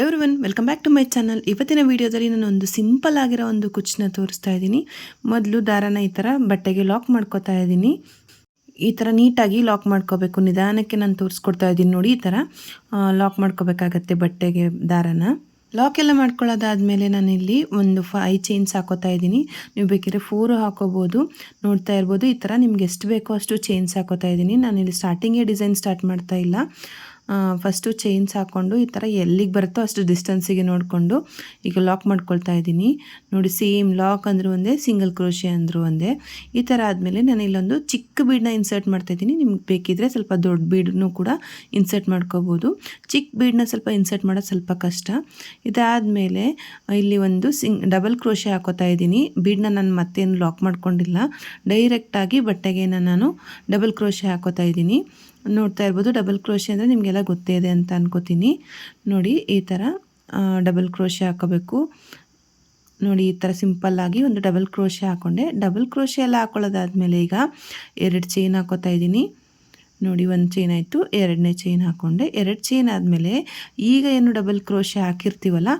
Everyone welcome back to my channel ಇವತ್ತಿನ ವಿಡಿಯೋದಲ್ಲಿ ನಾನು ಒಂದು ಸಿಂಪಲ್ ಆಗಿರೋ ಒಂದು ಕುಚ್ಚನ್ನ ತೋರಿಸ್ತಾ ಇದ್ದೀನಿ. ಮೊದಲು ದಾರನ ಈ ಥರ ಬಟ್ಟೆಗೆ ಲಾಕ್ ಮಾಡ್ಕೋತಾ ಇದ್ದೀನಿ. ಈ ಥರ ನೀಟಾಗಿ ಲಾಕ್ ಮಾಡ್ಕೋಬೇಕು. ನಿಧಾನಕ್ಕೆ ನಾನು ತೋರಿಸ್ಕೊಡ್ತಾ ಇದ್ದೀನಿ ನೋಡಿ ಈ ಥರ ಲಾಕ್ ಮಾಡ್ಕೋಬೇಕಾಗತ್ತೆ ಬಟ್ಟೆಗೆ ದಾರನ. ಲಾಕ್ ಎಲ್ಲ ಮಾಡ್ಕೊಳ್ಳೋದಾದ್ಮೇಲೆ ನಾನಿಲ್ಲಿ ಒಂದು ಫೈ ಚೈನ್ಸ್ ಹಾಕೋತಾ ಇದ್ದೀನಿ. ನೀವು ಬೇಕಿದ್ರೆ ಫೋರು ಹಾಕೋಬೋದು. ನೋಡ್ತಾ ಇರ್ಬೋದು ಈ ಥರ ನಿಮ್ಗೆ ಎಷ್ಟು ಬೇಕೋ ಅಷ್ಟು ಚೈನ್ಸ್ ಹಾಕೋತಾ ಇದ್ದೀನಿ. ನಾನಿಲ್ಲಿ ಸ್ಟಾರ್ಟಿಂಗೇ ಡಿಸೈನ್ ಸ್ಟಾರ್ಟ್ ಮಾಡ್ತಾ ಇಲ್ಲ. ಫಸ್ಟು ಚೈನ್ಸ್ ಹಾಕ್ಕೊಂಡು ಈ ಥರ ಎಲ್ಲಿಗೆ ಬರುತ್ತೋ ಅಷ್ಟು ಡಿಸ್ಟೆನ್ಸಿಗೆ ನೋಡಿಕೊಂಡು ಈಗ ಲಾಕ್ ಮಾಡ್ಕೊಳ್ತಾ ಇದ್ದೀನಿ. ನೋಡಿ ಸೇಮ್ ಲಾಕ್ ಅಂದರೂ ಒಂದೇ ಸಿಂಗಲ್ ಕ್ರೋಶೆ ಅಂದರೂ ಒಂದೇ. ಈ ಥರ ಆದಮೇಲೆ ನಾನು ಇಲ್ಲೊಂದು ಚಿಕ್ಕ ಬೀಡನ್ನ ಇನ್ಸರ್ಟ್ ಮಾಡ್ತಾಯಿದ್ದೀನಿ ನಿಮ್ಗೆ ಬೇಕಿದ್ರೆ ಸ್ವಲ್ಪ ದೊಡ್ಡ ಬೀಡನ್ನು ಕೂಡ ಇನ್ಸರ್ಟ್ ಮಾಡ್ಕೋಬೋದು. ಚಿಕ್ಕ ಬೀಡನ್ನ ಸ್ವಲ್ಪ ಇನ್ಸರ್ಟ್ ಮಾಡೋದು ಸ್ವಲ್ಪ ಕಷ್ಟ. ಇದಾದಮೇಲೆ ಇಲ್ಲಿ ಒಂದು ಸಿಂಗ್ ಡಬಲ್ ಕ್ರೋಶೆ ಹಾಕೋತಾ ಇದ್ದೀನಿ. ಬೀಡನ್ನ ನಾನು ಮತ್ತೇನು ಲಾಕ್ ಮಾಡ್ಕೊಂಡಿಲ್ಲ. ಡೈರೆಕ್ಟಾಗಿ ಬಟ್ಟೆಗೆ ನಾನು ಡಬಲ್ ಕ್ರೋಶೆ ಹಾಕೋತಾ ಇದ್ದೀನಿ. ನೋಡ್ತಾ ಇರ್ಬೋದು. ಡಬಲ್ ಕ್ರೋಶಿ ಅಂದರೆ ನಿಮಗೆಲ್ಲ ಗೊತ್ತೇ ಇದೆ ಅಂತ ಅನ್ಕೋತೀನಿ. ನೋಡಿ, ಈ ಥರ ಡಬಲ್ ಕ್ರೋಶಿ ಹಾಕೋಬೇಕು. ನೋಡಿ, ಈ ಥರ ಸಿಂಪಲ್ಲಾಗಿ ಒಂದು ಡಬಲ್ ಕ್ರೋಶಿ ಹಾಕ್ಕೊಂಡೆ ಡಬಲ್ ಕ್ರೋಶಿ ಎಲ್ಲ ಹಾಕೊಳ್ಳೋದಾದ್ಮೇಲೆ ಈಗ ಎರಡು ಚೈನ್ ಹಾಕೋತಾ ಇದ್ದೀನಿ. ನೋಡಿ, ಒಂದು ಚೈನ್ ಆಯಿತು. ಎರಡನೇ ಚೈನ್ ಹಾಕ್ಕೊಂಡೆ ಎರಡು ಚೈನ್ ಆದಮೇಲೆ ಈಗ ಏನು ಡಬಲ್ ಕ್ರೋಶೆ ಹಾಕಿರ್ತೀವಲ್ಲ,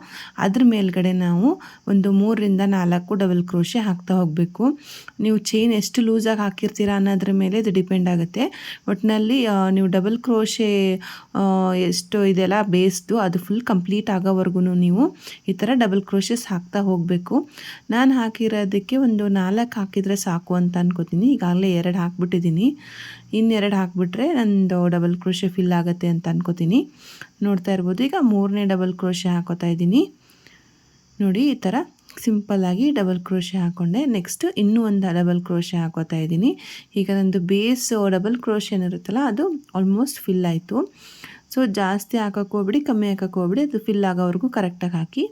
ಅದ್ರ ಮೇಲ್ಗಡೆ ನಾವು ಒಂದು ಮೂರರಿಂದ ನಾಲ್ಕು ಡಬಲ್ ಕ್ರೋಶೆ ಹಾಕ್ತಾ ಹೋಗಬೇಕು. ನೀವು ಚೈನ್ ಎಷ್ಟು ಲೂಸಾಗಿ ಹಾಕಿರ್ತೀರಾ ಅನ್ನೋದ್ರ ಮೇಲೆ ಇದು ಡಿಪೆಂಡ್ ಆಗುತ್ತೆ. ಒಟ್ಟಿನಲ್ಲಿ ನೀವು ಡಬಲ್ ಕ್ರೋಶೆ ಎಷ್ಟು ಇದೆಲ್ಲ ಬೇಸ್ದು ಅದು ಫುಲ್ ಕಂಪ್ಲೀಟ್ ಆಗೋವರೆಗೂ ನೀವು ಈ ಥರ ಡಬಲ್ ಕ್ರೋಶಸ್ ಹಾಕ್ತಾ ಹೋಗಬೇಕು. ನಾನು ಹಾಕಿರೋದಕ್ಕೆ ಒಂದು ನಾಲ್ಕು ಹಾಕಿದರೆ ಸಾಕು ಅಂತ ಅನ್ಕೋತೀನಿ. ಈಗಾಗಲೇ ಎರಡು ಹಾಕ್ಬಿಟ್ಟಿದ್ದೀನಿ. ಇನ್ನೆರಡು ಹಾಕಿಬಿಟ್ರೆ ನಂದು ಡಬಲ್ ಕ್ರೋಶೆ ಫಿಲ್ ಆಗುತ್ತೆ ಅಂತ ಅನ್ಕೋತೀನಿ. ನೋಡ್ತಾ ಇರ್ಬೋದು. ಈಗ ಮೂರನೇ ಡಬಲ್ ಕ್ರೋಶೆ ಹಾಕೋತಾ ಇದ್ದೀನಿ. ನೋಡಿ, ಈ ಥರ ಸಿಂಪಲ್ಲಾಗಿ ಡಬಲ್ ಕ್ರೋಶೆ ಹಾಕ್ಕೊಂಡೆ ನೆಕ್ಸ್ಟ್ ಇನ್ನೂ ಒಂದು ಡಬಲ್ ಕ್ರೋಶೆ ಹಾಕೋತಾ ಇದ್ದೀನಿ. ಈಗ ನಂದು ಬೇಸ್ ಡಬಲ್ ಕ್ರೋಶೆ ಏನಿರುತ್ತಲ್ಲ, ಅದು ಆಲ್ಮೋಸ್ಟ್ ಫಿಲ್ ಆಯಿತು. ಸೊ ಜಾಸ್ತಿ ಹಾಕೋಕೆ ಹೋಗ್ಬಿಡಿ ಕಮ್ಮಿ ಹಾಕೋಕೆ ಹೋಗ್ಬಿಡಿ ಅದು ಫಿಲ್ ಆಗೋವರೆಗೂ ಕರೆಕ್ಟಾಗಿ ಹಾಕಿ.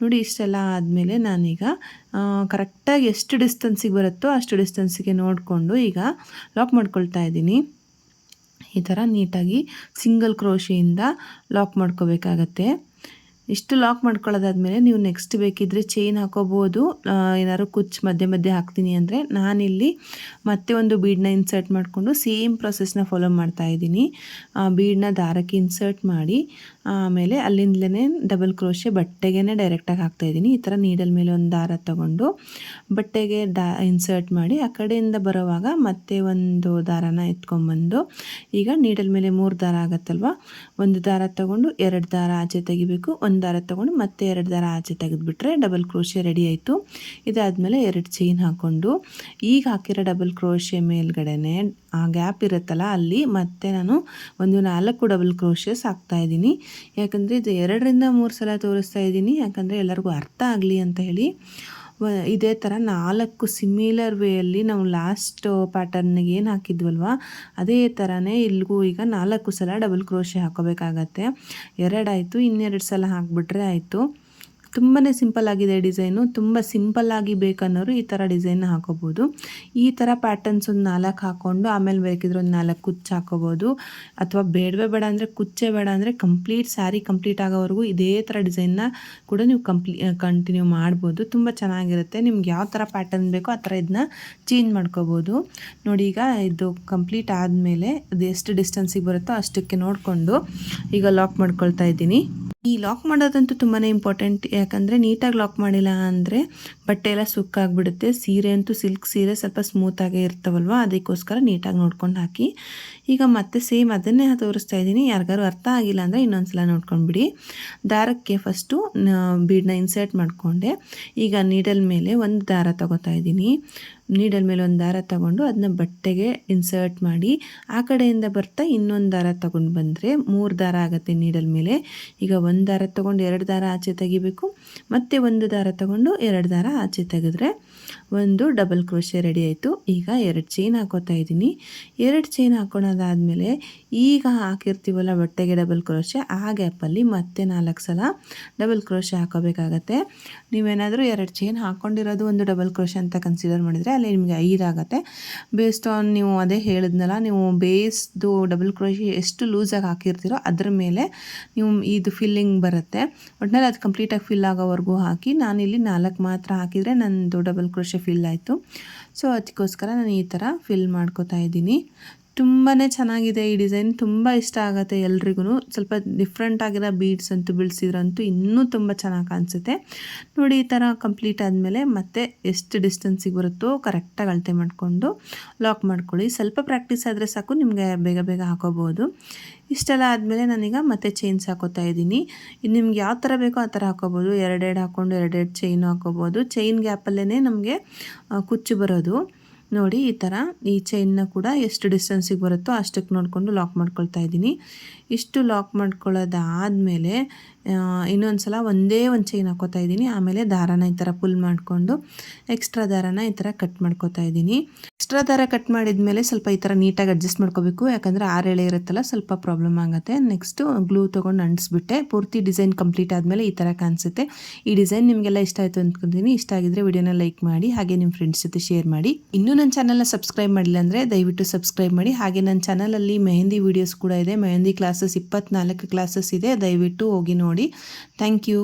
ನೋಡಿ, ಇಷ್ಟೆಲ್ಲ ಆದಮೇಲೆ ನಾನೀಗ ಕರೆಕ್ಟಾಗಿ ಎಷ್ಟು ಡಿಸ್ಟೆನ್ಸಿಗೆ ಬರುತ್ತೋ ಅಷ್ಟು ಡಿಸ್ಟೆನ್ಸಿಗೆ ನೋಡಿಕೊಂಡು ಈಗ ಲಾಕ್ ಮಾಡ್ಕೊಳ್ತಾ ಇದ್ದೀನಿ. ಈ ಥರ ನೀಟಾಗಿ ಸಿಂಗಲ್ ಕ್ರೋಶಿಯಿಂದ ಲಾಕ್ ಮಾಡ್ಕೋಬೇಕಾಗತ್ತೆ. ಇಷ್ಟು ಲಾಕ್ ಮಾಡ್ಕೊಳ್ಳೋದಾದ್ಮೇಲೆ ನೀವು ನೆಕ್ಸ್ಟ್ ಬೇಕಿದ್ದರೆ ಚೈನ್ ಹಾಕೋಬೋದು. ಏನಾದ್ರು ಕುಚ್ಚು ಮಧ್ಯೆ ಮಧ್ಯೆ ಹಾಕ್ತೀನಿ ಅಂದರೆ ನಾನಿಲ್ಲಿ ಮತ್ತೆ ಒಂದು ಬೀಡನ್ನ ಇನ್ಸರ್ಟ್ ಮಾಡಿಕೊಂಡು ಸೇಮ್ ಪ್ರೊಸೆಸ್ನ ಫಾಲೋ ಮಾಡ್ತಾ ಇದ್ದೀನಿ. ಬೀಡನ್ನ ದಾರಕ್ಕೆ ಇನ್ಸರ್ಟ್ ಮಾಡಿ, ಆಮೇಲೆ ಅಲ್ಲಿಂದಲೇ ಡಬಲ್ ಕ್ರೋಶೆ ಬಟ್ಟೆಗೆ ಡೈರೆಕ್ಟಾಗಿ ಹಾಕ್ತಾಯಿದ್ದೀನಿ ಈ ಥರ ನೀಡಲ್ ಮೇಲೆ ಒಂದು ದಾರ ತಗೊಂಡು ಬಟ್ಟೆಗೆ ಡಾ ಇನ್ಸರ್ಟ್ ಮಾಡಿ ಆ ಕಡೆಯಿಂದ ಬರೋವಾಗ ಮತ್ತೆ ಒಂದು ದಾರನ ಎತ್ಕೊಂಡ್ಬಂದು ಈಗ ನೀಡಲ್ ಮೇಲೆ ಮೂರು ದಾರ ಆಗತ್ತಲ್ವ? ಒಂದು ದಾರ ತಗೊಂಡು ಎರಡು ದಾರ ಆಚೆ ತೆಗಿಬೇಕು ದಾರ ತೊಗೊಂಡು ಮತ್ತೆ ಎರಡು ದಾರ ಆಚೆ ತೆಗೆದುಬಿಟ್ರೆ ಡಬಲ್ ಕ್ರೋಶೆ ರೆಡಿ ಆಯಿತು. ಇದಾದಮೇಲೆ ಎರಡು ಚೈನ್ ಹಾಕ್ಕೊಂಡು ಈಗ ಹಾಕಿರೋ ಡಬಲ್ ಕ್ರೋಶೆ ಮೇಲ್ಗಡೆನೆ ಆ ಗ್ಯಾಪ್ ಇರುತ್ತಲ್ಲ ಅಲ್ಲಿ ಮತ್ತೆ ನಾನು ಒಂದು ನಾಲ್ಕು ಡಬಲ್ ಕ್ರೋಶಸ್ ಇದ್ದೀನಿ. ಯಾಕಂದರೆ ಇದು ಎರಡರಿಂದ ಮೂರು ಸಲ ತೋರಿಸ್ತಾ ಇದ್ದೀನಿ. ಯಾಕಂದರೆ ಎಲ್ಲರಿಗೂ ಅರ್ಥ ಆಗಲಿ ಅಂತ ಹೇಳಿ. ಇದೇ ಥರ ನಾಲ್ಕು ಸಿಮಿಲರ್ ವೇಯಲ್ಲಿ ನಾವು ಲಾಸ್ಟ್ ಪ್ಯಾಟರ್ನಿಗೆ ಏನು ಹಾಕಿದ್ವಲ್ವ? ಅದೇ ಥರನೇ ಇಲ್ಲಿಗೂ ಈಗ ನಾಲ್ಕು ಸಲ ಡಬಲ್ ಕ್ರೋಶೆ ಹಾಕೋಬೇಕಾಗತ್ತೆ. ಎರಡಾಯಿತು ಇನ್ನೆರಡು ಸಲ ಹಾಕಿಬಿಟ್ರೆ ಆಯಿತು. ತುಂಬಾ ಸಿಂಪಲ್ ಆಗಿದೆ ಡಿಸೈನು. ತುಂಬ ಆಗಿ ಬೇಕನ್ನೋರು ಈ ಥರ ಡಿಸೈನ್ ಹಾಕೋಬೋದು. ಈ ಥರ ಪ್ಯಾಟರ್ನ್ಸ್ ಒಂದು ನಾಲ್ಕು ಹಾಕ್ಕೊಂಡು ಆಮೇಲೆ ಬೇಕಿದ್ರೆ ಒಂದು ನಾಲ್ಕು ಕುಚ್ಚು ಹಾಕೋಬೋದು. ಅಥವಾ ಬೇಡವೇ ಬೇಡ ಅಂದರೆ ಕುಚ್ಚೆ ಬೇಡ ಅಂದರೆ ಕಂಪ್ಲೀಟ್ ಸ್ಯಾರಿ ಕಂಪ್ಲೀಟ್ ಆಗೋವರೆಗೂ ಇದೇ ಥರ ಡಿಸೈನ್ನ ಕೂಡ ನೀವು ಕಂಪ್ಲೀ ಕಂಟಿನ್ಯೂ ಮಾಡ್ಬೋದು. ತುಂಬ ಚೆನ್ನಾಗಿರುತ್ತೆ. ನಿಮ್ಗೆ ಯಾವ ಥರ ಪ್ಯಾಟರ್ನ್ ಬೇಕೋ ಆ ಥರ ಇದನ್ನ ಚೇಂಜ್ ಮಾಡ್ಕೋಬೋದು. ನೋಡಿ ಈಗ ಇದು ಕಂಪ್ಲೀಟ್ ಆದಮೇಲೆ ಅದು ಎಷ್ಟು ಡಿಸ್ಟೆನ್ಸಿಗೆ ಬರುತ್ತೋ ಅಷ್ಟಕ್ಕೆ ನೋಡಿಕೊಂಡು ಈಗ ಲಾಕ್ ಮಾಡ್ಕೊಳ್ತಾ ಇದ್ದೀನಿ. ಈ ಲಾಕ್ ಮಾಡೋದಂತೂ ತುಂಬಾ ಇಂಪಾರ್ಟೆಂಟ್ ಯಾಕಂದರೆ ನೀಟಾಗಿ ಲಾಕ್ ಮಾಡಿಲ್ಲ ಅಂದರೆ ಬಟ್ಟೆ ಎಲ್ಲ ಸುಕ್ಕಾಗ್ಬಿಡುತ್ತೆ ಸೀರೆ ಅಂತೂ ಸಿಲ್ಕ್ ಸೀರೆ ಸ್ವಲ್ಪ ಸ್ಮೂತಾಗೇ ಇರ್ತಾವಲ್ವ? ಅದಕ್ಕೋಸ್ಕರ ನೀಟಾಗಿ ನೋಡ್ಕೊಂಡು ಹಾಕಿ. ಈಗ ಮತ್ತೆ ಸೇಮ್ ಅದನ್ನೇ ತೋರಿಸ್ತಾ ಇದ್ದೀನಿ. ಯಾರಿಗಾರು ಅರ್ಥ ಆಗಿಲ್ಲ ಅಂದರೆ ಇನ್ನೊಂದು ಸಲ ನೋಡ್ಕೊಂಡ್ಬಿಡಿ. ದಾರಕ್ಕೆ ಫಸ್ಟು ಬೀಡನ್ನ ಇನ್ಸರ್ಟ್ ಮಾಡಿಕೊಂಡೆ. ಈಗ ನೀಡಲ್ ಮೇಲೆ ಒಂದು ದಾರ ತಗೋತಾ ಇದ್ದೀನಿ. ನೀಡಲ್ ಮೇಲೆ ಒಂದು ದಾರ ತಗೊಂಡು ಅದನ್ನ ಬಟ್ಟೆಗೆ ಇನ್ಸರ್ಟ್ ಮಾಡಿ, ಆ ಕಡೆಯಿಂದ ಬರ್ತಾ ಇನ್ನೊಂದು ದಾರ ತಗೊಂಡು ಬಂದರೆ ಮೂರು ದಾರ ಆಗುತ್ತೆ ನೀಡಲ್ ಮೇಲೆ. ಈಗ ಒಂದು ದಾರ ತಗೊಂಡು ಎರಡು ದಾರ ಆಚೆ ತೆಗಿಬೇಕು. ಮತ್ತು ಒಂದು ದಾರ ತಗೊಂಡು ಎರಡು ದಾರ ಆಚೆ ತೆಗೆದ್ರೆ ಒಂದು ಡಬಲ್ ಕ್ರೋಶೆ ರೆಡಿ ಆಯಿತು. ಈಗ ಎರಡು ಚೈನ್ ಹಾಕೋತಾ ಇದ್ದೀನಿ. ಎರಡು ಚೈನ್ ಹಾಕೊಳೋದಾದಮೇಲೆ ಈಗ ಹಾಕಿರ್ತೀವಲ್ಲ ಬಟ್ಟೆಗೆ ಡಬಲ್ ಕ್ರೋಶೆ, ಆ ಗ್ಯಾಪಲ್ಲಿ ಮತ್ತೆ ನಾಲ್ಕು ಸಲ ಡಬಲ್ ಕ್ರೋಶೆ ಹಾಕೋಬೇಕಾಗತ್ತೆ. ನೀವೇನಾದರೂ ಎರಡು ಚೈನ್ ಹಾಕ್ಕೊಂಡಿರೋದು ಒಂದು ಡಬಲ್ ಕ್ರೋಶೆ ಅಂತ ಕನ್ಸಿಡರ್ ಮಾಡಿದರೆ ಅಲ್ಲಿ ನಿಮಗೆ ಐದಾಗತ್ತೆ. ಬೇಸ್ಡ್ ಆನ್ ನೀವು ಅದೇ ಹೇಳಿದ್ನಲ್ಲ, ನೀವು ಬೇಸ್ದು ಡಬಲ್ ಕ್ರೋಶೆ ಎಷ್ಟು ಲೂಸಾಗಿ ಹಾಕಿರ್ತೀರೋ ಅದ್ರ ಮೇಲೆ ನೀವು ಇದು ಫಿಲ್ಲಿಂಗ್ ಬರುತ್ತೆ. ಒಟ್ಟಿನಲ್ಲಿ ಅದು ಕಂಪ್ಲೀಟಾಗಿ ಫಿಲ್ ಆಗೋವರೆಗೂ ಹಾಕಿ ನಾನಿಲ್ಲಿ ನಾಲ್ಕು ಮಾತ್ರ ಹಾಕಿದರೆ ನನ್ನದು ಡಬಲ್ ಕ್ರೋಶೆ ಫಿಲ್ ಆಯಿತು. ಸೊ ಅದಕ್ಕೋಸ್ಕರ ನಾನು ಈ ಥರ ಫಿಲ್ ಮಾಡ್ಕೋತಾ ಇದ್ದೀನಿ. ತುಂಬಾ ಚೆನ್ನಾಗಿದೆ ಈ ಡಿಸೈನ್. ತುಂಬ ಇಷ್ಟ ಆಗುತ್ತೆ ಎಲ್ರಿಗೂ ಸ್ವಲ್ಪ ಡಿಫ್ರೆಂಟ್ ಆಗಿರೋ ಬೀಡ್ಸ್ ಅಂತೂ ಬಿಡಿಸಿದ್ರಂತೂ ಇನ್ನೂ ತುಂಬ ಚೆನ್ನಾಗಿ ಕಾಣಿಸುತ್ತೆ. ನೋಡಿ, ಈ ಥರ ಕಂಪ್ಲೀಟ್ ಆದಮೇಲೆ ಮತ್ತೆ ಎಷ್ಟು ಡಿಸ್ಟೆನ್ಸಿಗೆ ಬರುತ್ತೋ ಕರೆಕ್ಟಾಗಿ ಅಳತೆ ಮಾಡಿಕೊಂಡು ಲಾಕ್ ಮಾಡ್ಕೊಳ್ಳಿ. ಸ್ವಲ್ಪ ಪ್ರಾಕ್ಟೀಸ್ ಆದರೆ ಸಾಕು, ನಿಮಗೆ ಬೇಗ ಬೇಗ ಹಾಕೋಬೋದು ಇಷ್ಟೆಲ್ಲ ಆದಮೇಲೆ ನಾನೀಗ ಮತ್ತೆ ಚೈನ್ಸ್ ಹಾಕೋತಾ ಇದ್ದೀನಿ. ಇನ್ನು ನಿಮ್ಗೆ ಯಾವ ಥರ ಬೇಕೋ ಆ ಥರ ಹಾಕೋಬೋದು ಎರಡೆರಡು ಹಾಕ್ಕೊಂಡು ಎರಡೆರಡು ಚೈನು ಹಾಕೋಬೋದು ಚೈನ್ ಗ್ಯಾಪಲ್ಲೇ ನಮಗೆ ಕುಚ್ಚು ಬರೋದು. ನೋಡಿ, ಈ ಥರ ಈ ಚೈನ್ನ ಕೂಡ ಎಷ್ಟು ಡಿಸ್ಟೆನ್ಸಿಗೆ ಬರುತ್ತೋ ಅಷ್ಟಕ್ಕೆ ನೋಡಿಕೊಂಡು ಲಾಕ್ ಮಾಡ್ಕೊಳ್ತಾ ಇದ್ದೀನಿ. ಇಷ್ಟು ಲಾಕ್ ಮಾಡ್ಕೊಳ್ಳೋದಾದಮೇಲೆ ಇನ್ನೊಂದು ಸಲ ಒಂದೇ ಒಂದು ಚೈನ್ ಹಾಕೋತಾ ಇದ್ದೀನಿ. ಆಮೇಲೆ ದಾರಾನ ಈ ಥರ ಪುಲ್ ಮಾಡಿಕೊಂಡು ಎಕ್ಸ್ಟ್ರಾ ದಾರಾನ ಈ ಥರ ಕಟ್ ಮಾಡ್ಕೋತಾ ಇದ್ದೀನಿ. ಎಕ್ಸ್ಟ್ರಾ ದಾರ ಕಟ್ ಮಾಡಿದ್ಮೇಲೆ ಸ್ವಲ್ಪ ಈ ಥರ ನೀಟಾಗಿ ಅಡ್ಜಸ್ಟ್ ಮಾಡ್ಕೋಬೇಕು. ಯಾಕಂದರೆ ಆರು ಎಳೆ ಇರುತ್ತಲ್ಲ, ಸ್ವಲ್ಪ ಪ್ರಾಬ್ಲಮ್ ಆಗುತ್ತೆ. ನೆಕ್ಸ್ಟು ಗ್ಲೂ ತೊಗೊಂಡು ಅಂಟಿಸ್ಬಿಟ್ಟೆ. ಪೂರ್ತಿ ಡಿಸೈನ್ ಕಂಪ್ಲೀಟ್ ಆದಮೇಲೆ ಈ ಥರ ಕಾಣಿಸುತ್ತೆ. ಈ ಡಿಸೈನ್ ನಿಮಗೆಲ್ಲ ಇಷ್ಟ ಆಯಿತು ಅಂದ್ಕೊತೀನಿ. ಇಷ್ಟ ಆಗಿದ್ರೆ ವಿಡಿಯೋನ ಲೈಕ್ ಮಾಡಿ, ಹಾಗೆ ನಿಮ್ಮ ಫ್ರೆಂಡ್ಸ್ ಜೊತೆ ಶೇರ್ ಮಾಡಿ. ಇನ್ನೂ ನನ್ನ ಚಾನಲ್ನ ಸಬ್ಸ್ಕ್ರೈಬ್ ಮಾಡಿಲ್ಲ ಅಂದರೆ ದಯವಿಟ್ಟು ಸಬ್ಸ್ಕ್ರೈಬ್ ಮಾಡಿ. ಹಾಗೆ ನನ್ನ ಚಾನಲಲ್ಲಿ ಮೆಹಂದಿ ವೀಡಿಯೋಸ್ ಕೂಡ ಇದೆ. ಮೆಹಂದಿ ಕ್ಲಾಸಸ್ ಇಪ್ಪತ್ನಾಲ್ಕು ಕ್ಲಾಸಸ್ ಇದೆ. ದಯವಿಟ್ಟು ಹೋಗಿ ನೋಡಿ. Thank you